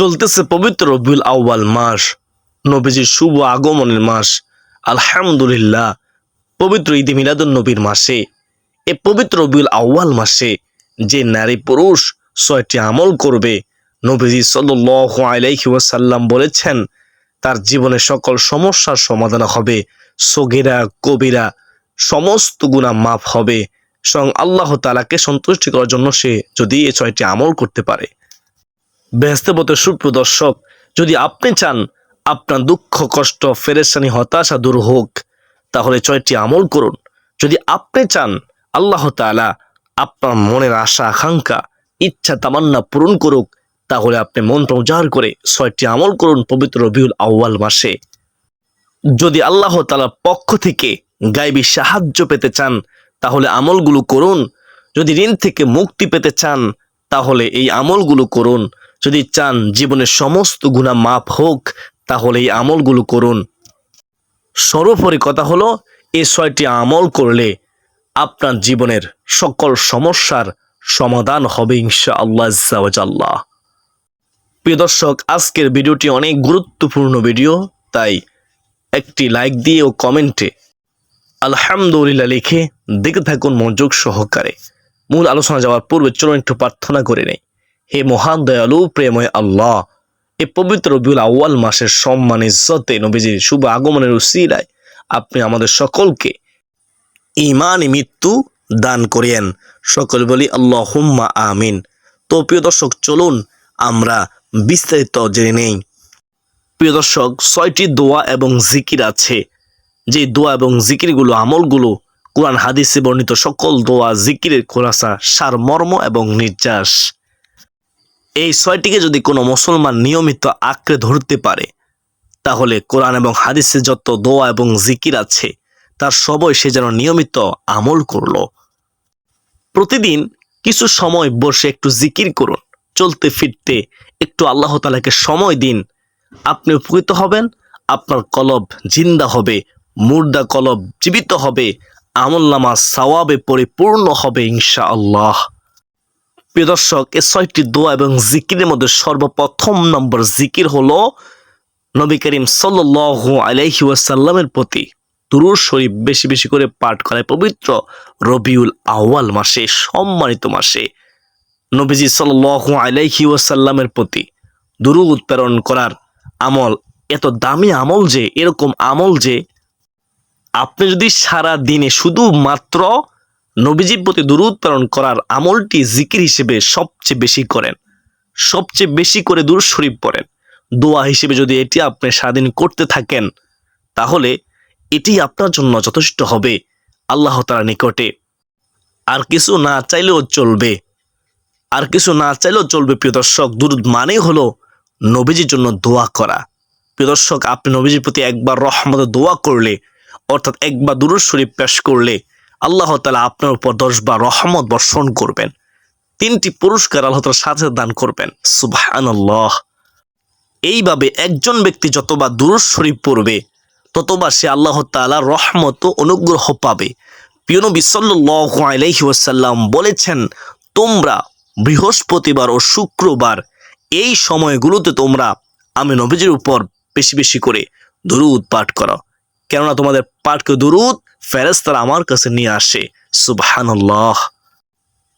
চলতেছে পবিত্র রবিউল আউ্বাল মাস, নবীজির শুভ আগমনের মাস, আলহামদুলিল্লাহ, পবিত্র ঈদে মিলাদুন নবীর মাসে। এ পবিত্র রবিউল আউ্বাল মাসে যে নারী পুরুষ ছয়টি আমল করবে, নবীজি সাল্লাহ আলাইহি ওয়াসাল্লাম বলেছেন, তার জীবনে সকল সমস্যার সমাধান হবে, সগিরা, কবিরা, সমস্ত গুণা মাফ হবে, স্বয়ং আল্লাহ তালাকে সন্তুষ্টি করার জন্য সে যদি এই ছয়টি আমল করতে পারে। ব্যস্তবত সুপ্রদর্শক, যদি আপনি চান আপনার দুঃখ, কষ্ট ফেরেসানি হতাশা দূর হোক, তাহলে ছয়টি আমল করুন। যদি আপনি চান আল্লাহ তাআলা আপনার মনের আশা, আকাঙ্ক্ষা, ইচ্ছা, তামান্না পূরণ করুক, তাহলে আপনি মন প্রচার করে ছয়টি আমল করুন পবিত্র রবিউল আউ্বাল মাসে। যদি আল্লাহ তালার পক্ষ থেকে গাইবী সাহায্য পেতে চান, তাহলে আমলগুলো করুন। যদি ঋণ থেকে মুক্তি পেতে চান, তাহলে এই আমলগুলো করুন। যদি চান জীবনের সমস্ত গুণা মাপ হোক, তাহলে এই আমলগুলো করুন। সর্বোপরি কথা হলো, এই ছয়টি আমল করলে আপনার জীবনের সকল সমস্যার সমাধান হবে ইনশা আল্লাহ প্রিয় দর্শক, আজকের ভিডিওটি অনেক গুরুত্বপূর্ণ ভিডিও, তাই একটি লাইক দিয়ে ও কমেন্টে আলহামদুলিল্লাহ লিখে দেখে থাকুন মনোযোগ সহকারে। মূল আলোচনা যাওয়ার পূর্বে চলুন একটু প্রার্থনা করে নেই। হে মহান দয়ালু, প্রেময় আল্লাহ, এ পবিত্র রবিউল আউ্য়াল মাসের সম্মান, ইজ্জতে, নবীজির শুভ আগমনের উসিলায় আপনি আমাদের সকলকে ইমানই মৃত্যু দান করিয়েন সকল বলি আল্লাহ হুম্মা আমিন। তো প্রিয় দর্শক, চলুন আমরা বিস্তারিত জেনে নেই। প্রিয় দর্শক, ছয়টি দোয়া এবং জিকির আছে। যে দোয়া এবং জিকিরগুলো, আমলগুলো কোরআন, হাদিসে বর্ণিত সকল দোয়া, জিকিরের খোলাসা, সারমর্ম এবং নির্যাস। এই ছয়টিকে যদি কোনো মুসলমান নিয়মিত আঁকড়ে ধরতে পারে, তাহলে কোরআন এবং হাদিসে যত দোয়া এবং জিকির আছে, তার সবই সে যেন নিয়মিত আমল করল। প্রতিদিন কিছু সময় বসে একটু জিকির করুন, চলতে ফিরতে একটু আল্লাহ তালাকে সময় দিন। আপনি উপকৃত হবেন, আপনার কলব জিন্দা হবে, মুর্দা কলব জীবিত হবে আমলনামা সওয়াবে পরিপূর্ণ হবে ইনশা আল্লাহ প্রিয় দর্শক, এ ছয়টি দোয়া এবং জিকিরের মধ্যে সর্বপ্রথম নম্বর জিকির হলো নবী করিম সাল্লাহ আলাইহি ওয়াসাল্লামের প্রতি। দুরুর শরীফ বেশি বেশি করে পাঠ করায় পবিত্র রবিউল আওয়াল মাসে, সম্মানিত মাসে। নবীজি সাল্লাহ আলাইহি ওয়াসাল্লামের প্রতি দুরু উৎপ্রেরণ করার আমল এত দামি আমল যে, এরকম আমল যে, আপনি যদি সারা দিনে শুধুমাত্র নবীজির প্রতি দুরুদ প্রেরণ করার আমলটি জিকির হিসেবে সবচেয়ে বেশি করেন। সবচেয়ে বেশি করে দূর শরীফ পড়েন। দোয়া হিসেবে যদি এটি আপনি সারাদিন করতে থাকেন, তাহলে এটি আপনার জন্য যথেষ্ট হবে আল্লাহ তাআলার নিকটে। আর কিছু না চাইলেও চলবে। আর কিছু না চাইলেও চলবে প্রিয় দর্শক, দুরুদ মানে হলো নবীজির জন্য দোয়া করা। প্রিয় দর্শক, আপনি নবীজির প্রতি একবার রহমত দোয়া করলে, অর্থাৎ একবার দুরুদ শরীফ পেশ করলে আল্লাহ তালা আপনার উপর দশবার রহমত বর্ষণ করবেন। তিনটি পুরস্কার আল্লাহ তালা সাথে দান করবেন। সুবহানাল্লাহ। এইভাবে একজন ব্যক্তি যতবার দুরুদ শরীফ পড়বে ততবার সে আল্লাহ তাআলা রহমত ও অনুগ্রহ পাবে। আলাইহি ওয়াসাল্লাম বলেছেন, তোমরা বৃহস্পতিবার ও শুক্রবার এই সময়গুলোতে তোমরা আমি নবীজির উপর বেশি বেশি করে দুরুদ পাঠ করো। কেননা তোমাদের পাঠকে দুরুদ? ফেরেস্তারা আমার কাছে নিয়ে আসে। সুবহানাল্লাহ।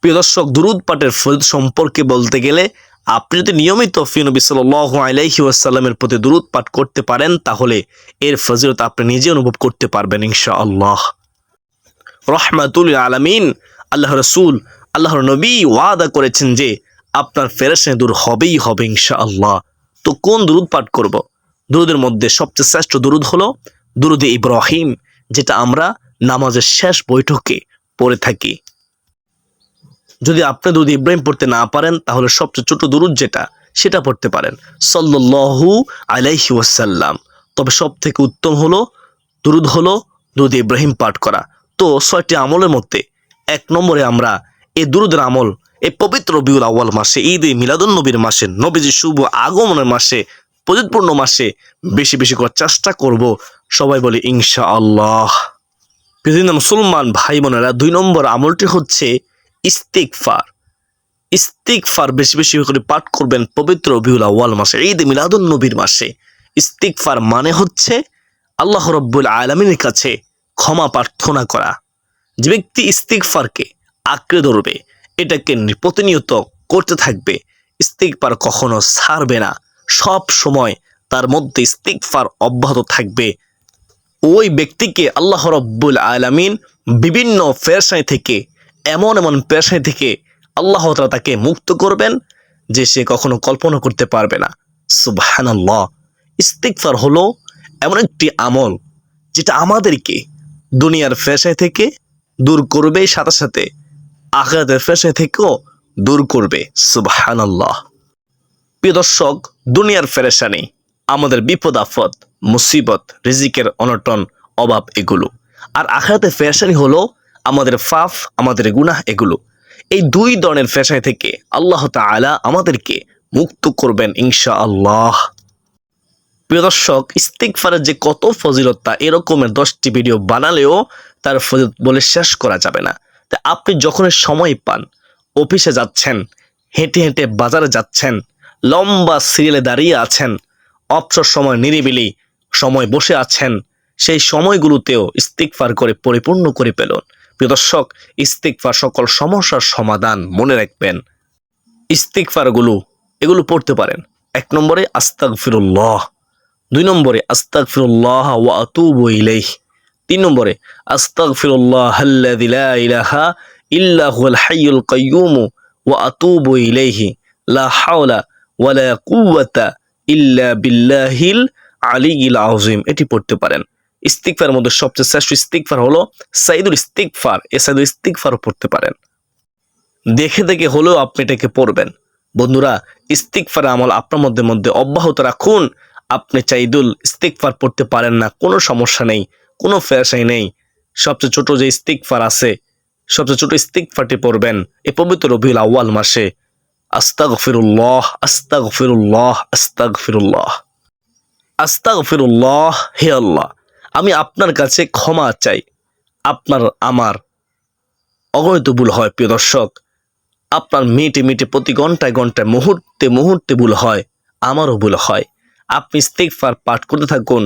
প্রিয় দর্শক, দুরুদ পাঠের ফজিলত সম্পর্কে বলতে গেলে, আপনি যদি নিয়মিত ফিনবী সাল্লাহ আলাইহি ওয়াসাল্লামের প্রতি দুরুদ পাঠ করতে পারেন, তাহলে এর ফজিলত আপনি নিজে অনুভব করতে পারবেন, ইনশাআল্লাহ। রহমাতুল আলামিন আল্লাহ রসুল, আল্লাহর নবী ওয়াদা করেছেন যে, আপনার ফেরেশনে দূর হবেই হবে ইনশা আল্লাহ তো কোন দুরুদ পাঠ করব? দুরুদের মধ্যে সবচেয়ে শ্রেষ্ঠ দুরুদ হলো, দুরুদে ইব্রাহিম। যেটা আমরা নামাজের শেষ বৈঠকে পড়ে থাকি। যদি আপনি দুরুদ ইব্রাহিম পড়তে না পারেন, তাহলে সবচেয়ে ছোট দুরুদ যেটা, সেটা পড়তে পারেন। সল্লু আলাইহি ওয়াসাল্লাম। তবে সব থেকে উত্তম হলো, দুরুদ হলো দুরুদ ইব্রাহিম পাঠ করা। তো ছয়টি আমলের মধ্যে এক নম্বরে আমরা এই দুরুদের আমল, এই পবিত্র বিউল আউ্য়াল মাসে ঈদ মিলাদুন নবীর মাসে নবীজি শুভ আগমনের মাসে প্রযুৎপূর্ণ মাসে বেশি বেশি করার চেষ্টা করব। সবাই বলে ইনশা আল্লাহ পৃথিবীর মুসলমান ভাই বোনেরা, দুই নম্বর আমলটি হচ্ছে ইস্তিকফার ইস্তিকফার বেশি বেশি করে পাঠ করবেন পবিত্র রবিউল আউয়াল মাসে, ঈদ মিলাদুন নবীর মাসে। ইস্তিকফার মানে হচ্ছে আল্লাহ রব্বুল আলমিনের কাছে ক্ষমা প্রার্থনা করা। যে ব্যক্তি ইস্তিকফারকে আঁকড়ে ধরবে, এটাকে প্রতিনিয়ত করতে থাকবে। ইস্তিকফার কখনো ছাড়বে না। সব সময় তার মধ্যে ইস্তিকফার অব্যাহত থাকবে। ওই ব্যক্তিকে আল্লাহ রব্বুল আলামিন বিভিন্ন পেশায় থেকে, এমন এমন পেশায় থেকে আল্লাহ তাআলা তাকে মুক্ত করবেন যে সে কখনো কল্পনা করতে পারবে না। সুবহানাল্লাহ। ইস্তিকফার হলো এমন একটি আমল যেটা আমাদেরকে দুনিয়ার পেশায় থেকে দূর করবে, সাথে সাথে আখরাতের পেশায় থেকেও দূর করবে। সুবহানাল্লাহ। প্রিয় দর্শক, দুনিয়ার ফেরেশানি, আমাদের বিপদ আপদ মুসিবত, রিজিকের অনটন, অভাব এগুলো। আর আখরাতে ফেরেশানি হলো আমাদের ফাফ আমাদের গুনাহ এগুলো। এই দুই ধরনের ফেসাই থেকে আল্লাহ তাআলা আমাদেরকে মুক্ত করবেন ইনশা আল্লাহ প্রিয় দর্শক ইস্তিকফারের যে কত ফজিলত তা এরকমের দশটি ভিডিও বানালেও তার ফজিলত বলে শেষ করা যাবে না। তা আপনি যখন সময় পান, অফিসে যাচ্ছেন, হেঁটে হেঁটে বাজারে যাচ্ছেন লম্বা সিরিয়ালে দাঁড়িয়ে আছেন অবসর সময় নিরিবিলি সময় বসে আছেন, সেই সময়গুলোতেও ইস্তিকফার করে পরিপূর্ণ করে পেলুন। প্রিয় দর্শক ইস্তিকফার সকল সমস্যার সমাধান মনে রাখবেন। ইস্তিকফারগুলো এগুলো পড়তে পারেন। এক নম্বরে আস্তাক ফিরুল্লাহ দুই নম্বরে আস্তাক ফিরুল্লাহ ওয়া আতুবু ইলাইহ। তিন নম্বরে আস্তাক ফিরুল্লাহ আল্লাযী লা ইলাহা ইল্লা হুয়াল হাইয়ুল কাইয়্যুম ওয়া আতুবু ইলাইহি। লা হাওলা ওয়ালা ইল্লা এটি পড়তে পারেন। ইস্তিকফারের মধ্যে সবচেয়ে শ্রেষ্ঠ ইস্তিকফার হলো সাইদুল ইস্তিকফার এ সাইদুল ইস্তিকফারও পড়তে পারেন। দেখে দেখে হলেও আপনি এটাকে পড়বেন। বন্ধুরা ইস্তিকফার আমল আপনার মধ্যে মধ্যে অব্যাহত রাখুন। আপনি চাইদুল ইস্তিকফার পড়তে পারেন না, কোনো সমস্যা নেই, কোনো ফেসাই নেই। সবচেয়ে ছোট যে ইস্তিকফার আছে, সবচেয়ে ছোট ইস্তিকফারটি পড়বেন। এ পবিত্র রবিউল আউয়াল মাসে। আস্তাগ ফিরুল্লাহ আস্তাগ ফিরুল্লাহ আস্তাগ ফিরুল্লাহ আস্তাগ ফিরুল্লাহ হে আল্লাহ, আমি আপনার কাছে ক্ষমা চাই। আপনার আমার অগণিত ভুল হয়, প্রিয় দর্শক। আপনার মিটে মিটে প্রতি ঘন্টায় ঘন্টায়, মুহূর্তে মুহূর্তে ভুল হয়, আমারও ভুল হয়। আপনি ইস্তিকফার পাঠ করতে থাকুন,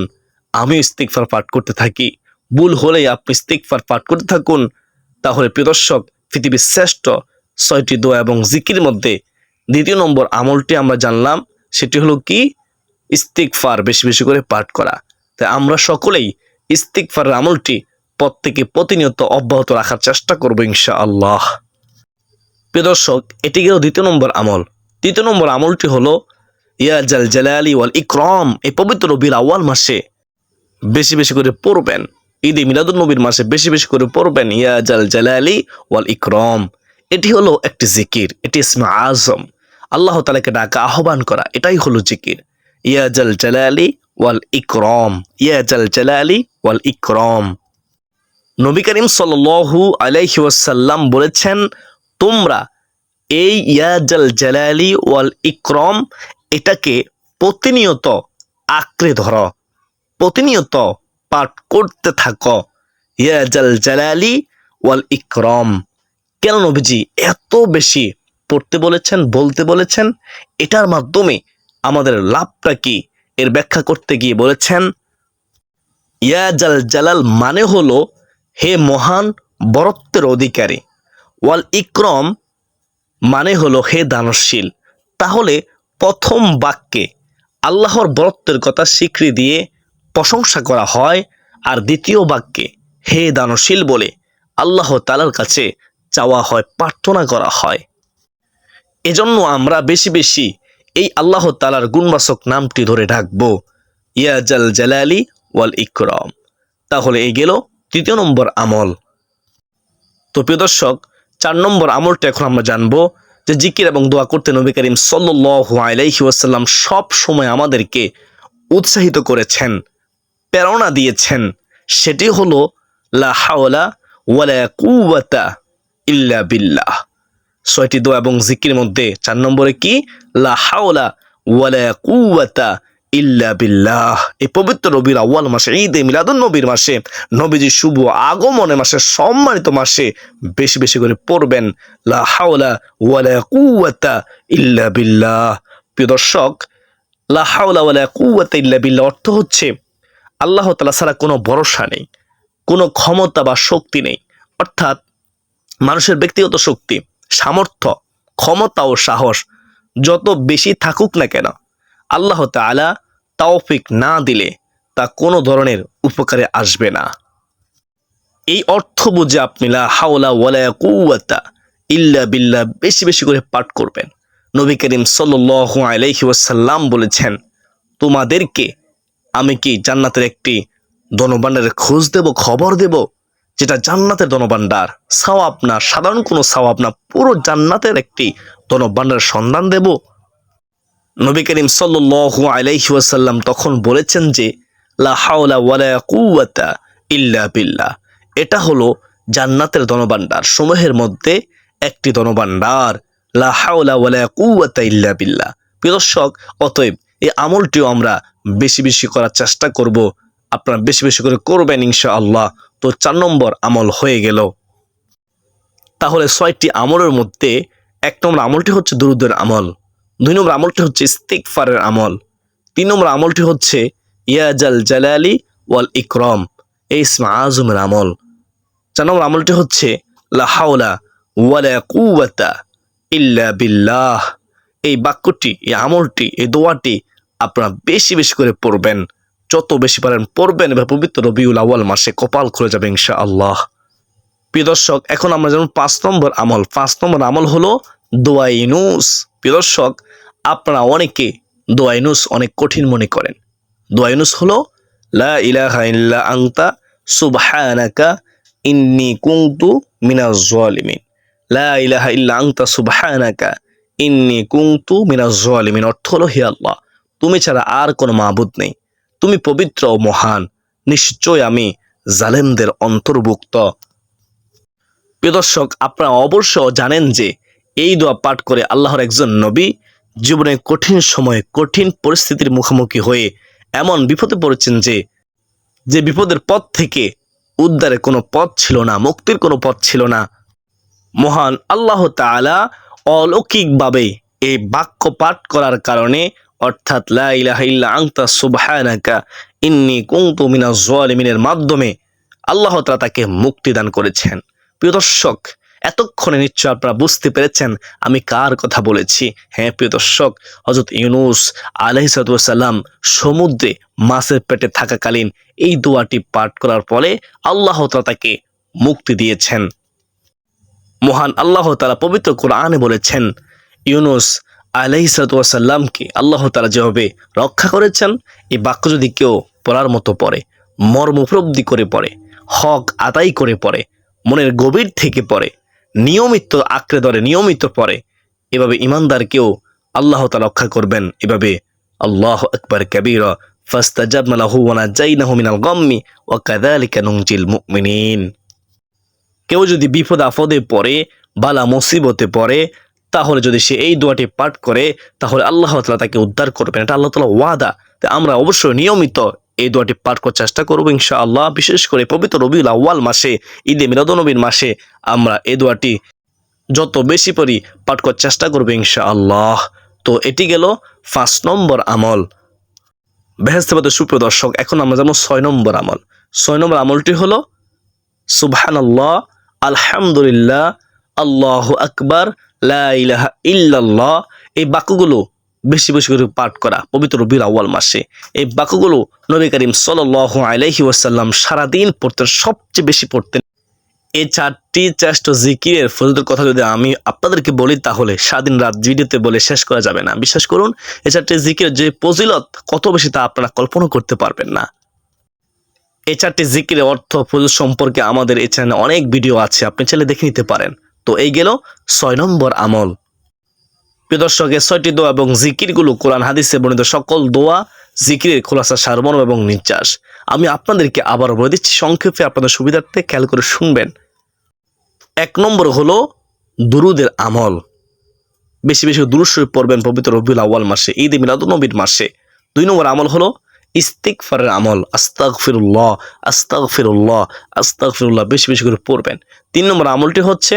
আমিও ইস্তিকফার পাঠ করতে থাকি। ভুল হলেই আপনি ইস্তিকফার পাঠ করতে থাকুন। তাহলে প্রিয় দর্শক, পৃথিবীর শ্রেষ্ঠ ছয়টি দোয়া এবং জিকির মধ্যে দ্বিতীয় নম্বর আমলটি আমরা জানলাম, সেটি হলো কি? ইস্তিকফার বেশি বেশি করে পাঠ করা। তাই আমরা সকলেই ইস্তিকফারের আমলটি প্রত্যেকে প্রতিনিয়ত অব্যাহত রাখার চেষ্টা করব ইনশা আল্লাহ প্রিয় দর্শক, এটি গেল দ্বিতীয় নম্বর আমল। তৃতীয় নম্বর আমলটি হলো, ইয়া জাল জালালি ওয়াল ইকরম, এই পবিত্র রবির আওয়াল মাসে বেশি বেশি করে পড়বেন। ঈদে মিলাদুল নবীর মাসে বেশি বেশি করে পড়বেন, ইয়া জাল জালালি ওয়াল ইকরম। এটি হলো একটি জিকির, এটি ইসমা আজম। আল্লাহ তালাকে ডাকা, আহ্বান করা, এটাই হলো জিকির। ইয়া জাল জালালি ওয়াল ইকরম, ইয়া জাল জালালি ওয়াল ইকরম। নবী করিম সাল্লু আলাইহি ওয়াসাল্লাম বলেছেন, তোমরা এই ইয়াজাল জালালি ওয়াল ইকরম, এটাকে প্রতিনিয়ত আঁকড়ে ধরো, প্রতিনিয়ত পাঠ করতে থাকো। ইয়াজাল জালালি ওয়াল ইকরম। কেন নবীজি এত বেশি পড়তে বলেছেন, বলতে বলেছেন, এটার মাধ্যমে আমাদের লাভটা কি? এর ব্যাখ্যা করতে গিয়ে বলেছেন ইয়াজাল জালাল মানে হলো, হে মহান বরত্বের অধিকারী। ওয়াল ইক্রম মানে হলো, হে দানশীল। তাহলে প্রথম বাক্যে আল্লাহর বরত্বের কথা স্বীকৃতি দিয়ে প্রশংসা করা হয়, আর দ্বিতীয় বাক্যে হে দানশীল বলে আল্লাহ তালার কাছে চাওয়া হয়, প্রার্থনা করা হয়। এজন্য আমরা বেশি বেশি এই আল্লাহ তালার গুণবাসক নামটি ধরে ডাকবো। ইয়াজাল জালালি ওয়াল ইকরম। তাহলে এই গেল তৃতীয় নম্বর আমল। তো প্রিয় দর্শক, চার নম্বর আমলটা এখন আমরা জানব যে জিকির এবং দোয়া করতে নবী করিম সাল্লু আলাইহি ওয়াসাল্লাম সব সময় আমাদেরকে উৎসাহিত করেছেন, প্রেরণা দিয়েছেন। সেটি হলো, লা হাওলা ওয়ালা কুওয়াতা ইল্লা বিল্লাহ। ছয়টি দোয়া এবং জিকির মধ্যে চার নম্বরে কি? লা হাওলা ওয়ালা কুওয়াতা ইল্লা বিল্লাহ। এই পবিত্র রবির আউ্য়াল মাসে, ঈদে মিলাদুন নবীর মাসে, নবীজির শুভ আগমনের মাসে, সম্মানিত মাসে বেশি বেশি করে পড়বেন। লা হাওলা ওয়ালা কুওয়াতা ইল্লা বিল্লাহ। প্রিয় দর্শক, লা হাওলা ওয়ালা কুওয়াতা ইল্লা বিল্লাহ অর্থ হচ্ছে আল্লাহ তালা ছাড়া কোনো ভরসা নেই, কোনো ক্ষমতা বা শক্তি নেই। অর্থাৎ মানুষের ব্যক্তিগত শক্তি সামর্থ্য, ক্ষমতা ও সাহস যত বেশি থাকুক না কেন, আল্লাহ তাআলা তাওফিক না দিলে তা কোনো ধরনের উপকারে আসবে না। এই অর্থ বুঝে আপনি লা হাওলা ওয়ালা কুওয়াতা ইল্লা বিল্লাহ বেশি বেশি করে পাঠ করবেন। নবী করিম সাল্লাল্লাহু আলাইহি ওয়াসাল্লাম বলেছেন, তোমাদেরকে আমি কি জান্নাতের একটি ধনভাণ্ডারের খোঁজ দেব, খবর দেব? যেটা জান্নাতের ধনভাণ্ডার সাওয়াব না, সাধারণ কোনো সাওয়াব না, পুরো জান্নাতের একটি ধনভাণ্ডারের সন্ধান দেব। নবী করিম সাল্লাল্লাহু আলাইহি ওয়াসাল্লাম তখন বলেছেন যে, লা হাওলা ইল্লা বিল্লাহ। এটা হলো জান্নাতের ধনভাণ্ডার সমূহের মধ্যে একটি ধনভাণ্ডার লা হাওলা ইল্লা প্রিয় দর্শক, অতএব এই আমলটিও আমরা বেশি বেশি করার চেষ্টা করব। আপনারা বেশি বেশি করে করবেন ইনশাআল্লাহ। তো চার নম্বর আমল হয়ে গেল। তাহলে ছয়টি আমলের মধ্যে এক নম্বর আমলটি হচ্ছে দুরুদের আমল, দুই নম্বর আমলটি হচ্ছে ইস্তিকফারের আমল, তিন নম্বর আমলটি হচ্ছে ইয়াজাল জালালি ওয়াল ইকরম, এই ইসমা আজমের আমল। চার নম্বর আমলটি হচ্ছে লাহাওলা ওয়ালা কুওয়াতা ইল্লা বিল্লাহ। এই বাক্যটি, এই আমলটি, এই দোয়াটি আপনারা বেশি বেশি করে পড়বেন। যত বেশি পারেন পড়বেন এবার পবিত্র রবিউল আওয়াল মাসে কপাল খুলে যাবে ইনশা আল্লাহ প্রিয় দর্শক, এখন আমরা যেমন পাঁচ নম্বর আমল। পাঁচ নম্বর আমল হলো দোয়া ইনুস প্রিয় দর্শক, আপনারা অনেকে দোয়া ইনুস অনেক কঠিন মনে করেন। দোয়া ইনুস হলো, লা ইলাহা ইল্লা আংতা সুবহানাকা ইন্নি কুনতু মিনাজ জালিমিন। লা ইলাহা ইল্লা আংতা সুবহানাকা ইন্নি কুনতু মিনাজ জালিমিন। অর্থ হলো, হে আল্লাহ, তুমি ছাড়া আর কোনো মাবুদ নেই। তুমি পবিত্র ও মহান, নিশ্চয় আমি জালেমদের অন্তর্ভুক্ত। প্রিয় দর্শক, আপনারা অবশ্য জানেন যে এই দোয়া পাঠ করে আল্লাহর একজন নবী জীবনে কঠিন সময়ে কঠিন পরিস্থিতির মুখোমুখি হয়ে এমন বিপদে পড়েছেন যে যে বিপদের পথ থেকে উদ্ধারের কোনো পথ ছিল না, মুক্তির কোনো পথ ছিল না। মহান আল্লাহ তাআলা অলৌকিকভাবে এই বাক্য পাঠ করার কারণে অর্থাৎ লা আনতা সুবহানাকা, ইন্নী মাধ্যমে আল্লাহ তাআলা তাকে মুক্তি দান করেছেন। প্রিয় দর্শক, এতক্ষণে নিশ্চয় আপনারা বুঝতে পেরেছেন আমি কার কথা বলেছি। হ্যাঁ প্রিয় দর্শক হজরত ইউনুস আলহিসাল্লাম সমুদ্রে মাছের পেটে থাকাকালীন এই দোয়াটি পাঠ করার ফলে আল্লাহ তাকে মুক্তি দিয়েছেন। মহান আল্লাহ তালা পবিত্র কোরআনে বলেছেন, ইউনুস আলাইসাল্লামকে আল্লাহ তালা যেভাবে রক্ষা করেছেন, এই বাক্য যদি কেউ পড়ার মতো পড়ে, মর্ম উপলব্ধি করে পড়ে, হক আদায় করে পড়ে, মনের গভীর থেকে পড়ে, নিয়মিত আঁকড়ে ধরে নিয়মিত পড়ে, এভাবে ইমানদারকেও আল্লাহ তালা রক্ষা করবেন, এভাবে আল্লাহ আকবর কবির কেউ যদি বিপদ আপদে পড়ে, বালা মুসিবতে পড়ে তাহলে যদি সে এই দোয়াটি পাঠ করে, তাহলে আল্লাহ তালা তাকে উদ্ধার করবেন। এটা আল্লাহ তালা ওয়াদা। আমরা অবশ্যই নিয়মিত এই দোয়াটি পাঠ করার চেষ্টা করব ইনশা আল্লাহ বিশেষ করে পবিত্র রবিউল আউ্য়াল মাসে, ঈদে মিলাদনবীর মাসে আমরা এই দোয়াটি যত বেশি পড়ি পাঠ করার চেষ্টা করব ইনশা আল্লাহ তো এটি গেল পাঁচ নম্বর আমল। বেহেস্তেবাদের সুপ্রিয় দর্শক, এখন আমরা যেমন ছয় নম্বর আমল। ছয় নম্বর আমলটি হলো, সুবহানাল্লাহ, আলহামদুলিল্লাহ, আল্লাহ আকবার ইল্লাল্লাহ, এই বাক্যগুলো বেশি বেশি করে পাঠ করা পবিত্র রবিউল আউ্য়াল মাসে। এই বাক্যগুলো নবী করিম সাল্লাল্লাহু আলাইহি ওয়াসাল্লাম সারাদিন পড়তেন সবচেয়ে বেশি পড়তেন। এই চারটি চেষ্ট জিকিরের ফজলের কথা যদি আমি আপনাদেরকে বলি, তাহলে সারাদিন রাত ভিডিওতে বলে শেষ করা যাবে না। বিশ্বাস করুন এই চারটি জিকিরের যে ফজিলত, কত বেশি তা আপনারা কল্পনা করতে পারবেন না। এই চারটি জিকিরের অর্থ ফজল সম্পর্কে আমাদের এই চ্যানেলে অনেক ভিডিও আছে, আপনি চাইলে দেখে নিতে পারেন। তো এই গেল ছয় নম্বর আমল। প্রিয় দর্শকের ছয়টি দোয়া এবং জিকিরগুলো কোরআন হাদিসে বর্ণিত সকল দোয়া, জিকিরের খোলাসা, সারমর্ম এবং নির্যাস। আমি আপনাদেরকে আবার বলে দিচ্ছি, সংক্ষেপে আপনাদের সুবিধার্থে খেয়াল করে শুনবেন। এক নম্বর হলো দুরুদের আমল। বেশি বেশি দুরুদ পড়বেন পবিত্র রবিউল আউয়াল মাসে ঈদ মিলাদুল নবীর মাসে। দুই নম্বর আমল হলো ইস্তিকফারের আমল আস্তাক ফিরুল্লাহ আস্তাক ফিরুল্লাহ আস্তাক ফিরুল্লাহ বেশি বেশি করে পড়বেন। তিন নম্বর আমলটি হচ্ছে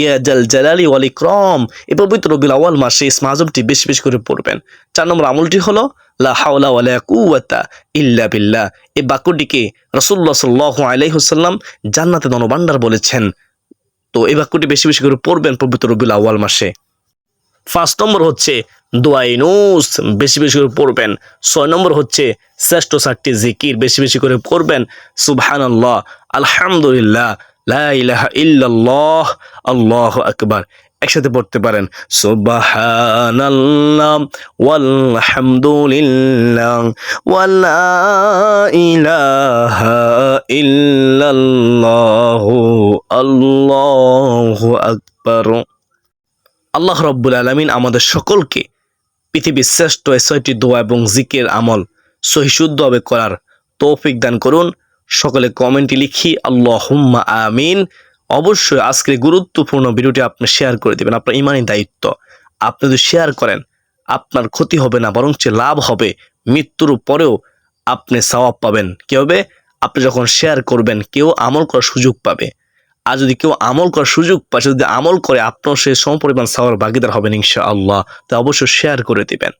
ইয়া জাল জালালি ওয়াল ইকরাম। এই পবিত্র রবিল আওয়াল মাসে ইসমা আজমটি বেশি বেশি করে পড়বেন। চার নম্বর আমলটি হলো, লা হাওলা ওয়ালা কুওয়াতা ইল্লা বিল্লাহ। এই বাক্যটিকে রাসূলুল্লাহ সাল্লাল্লাহু আলাইহি ওয়াসাল্লাম জান্নাতে ধনভাণ্ডার বলেছেন। তো এই বাক্যটি বেশি বেশি করে পড়বেন পবিত্র রবিল আওয়াল মাসে। ফার্স্ট নম্বর হচ্ছে দোয়াইনুস বেশি বেশি করে পড়বেন। ছয় নম্বর হচ্ছে, শ্রেষ্ঠ সাতটি জিকির, বেশি বেশি করে পড়বেন। সুবহানাল্লাহ, আলহামদুলিল্লাহ লা ইলাহা ইল্লাল্লাহ, আল্লাহু আকবার। একসাথে পড়তে পারেন, সুবহানাল্লাহ, ওয়ালহামদুলিল্লাহ, ওয়ালা ইলাহা ইল্লাল্লাহ, আল্লাহু আকবার। আল্লাহ রব্বুল আলমিন আমাদের সকলকে পৃথিবীর শ্রেষ্ঠ ছয়টি দোয়া এবং জিকের আমল সহিশুদ্ধভাবে করার তৌফিক দান করুন। সকলে কমেন্টে লিখি আল্লাহ হুম্মা আমিন। অবশ্যই আজকের গুরুত্বপূর্ণ ভিডিওটি আপনি শেয়ার করে দেবেন, আপনার ইমানি দায়িত্ব। আপনি যদি শেয়ার করেন, আপনার ক্ষতি হবে না বরং লাভ হবে। মৃত্যুর পরেও আপনি সওয়াব পাবেন। কি হবে? আপনি যখন শেয়ার করবেন, কেউ আমল করার সুযোগ পাবে। আর যদি কেউ আমল করার সুযোগ পায় যদি আমল করে আপনার সে সমপরিমাণ সাওয়ার ভাগিদার হবেন ইনশা আল্লাহ তা অবশ্যই শেয়ার করে দিবেন।